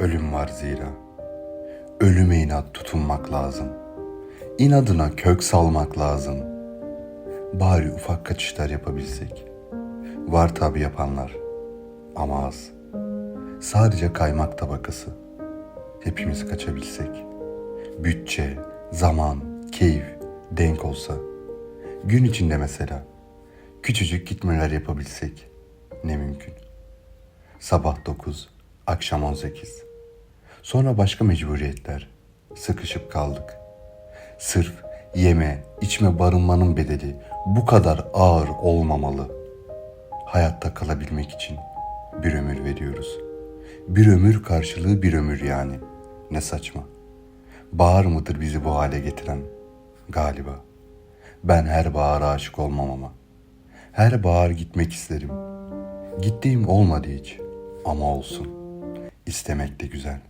Ölüm var zira. Ölüme inat tutunmak lazım. İnadına kök salmak lazım. Bari ufak kaçışlar yapabilsek. Var tabi yapanlar. Ama az. Sadece kaymak tabakası. Hepimiz kaçabilsek. Bütçe, zaman, keyif denk olsa. Gün içinde mesela. Küçücük gitmeler yapabilsek. Ne mümkün. Sabah 9, akşam 18. Sonra başka mecburiyetler. Sıkışıp kaldık. Sırf yeme, içme, barınmanın bedeli bu kadar ağır olmamalı. Hayatta kalabilmek için bir ömür veriyoruz. Bir ömür karşılığı bir ömür yani. Ne saçma. Bahar mıdır bizi bu hale getiren? Galiba. Ben her bahara aşık olmam ama. Her bahar gitmek isterim. Gittiğim olmadı hiç. Ama olsun. İstemek de güzel.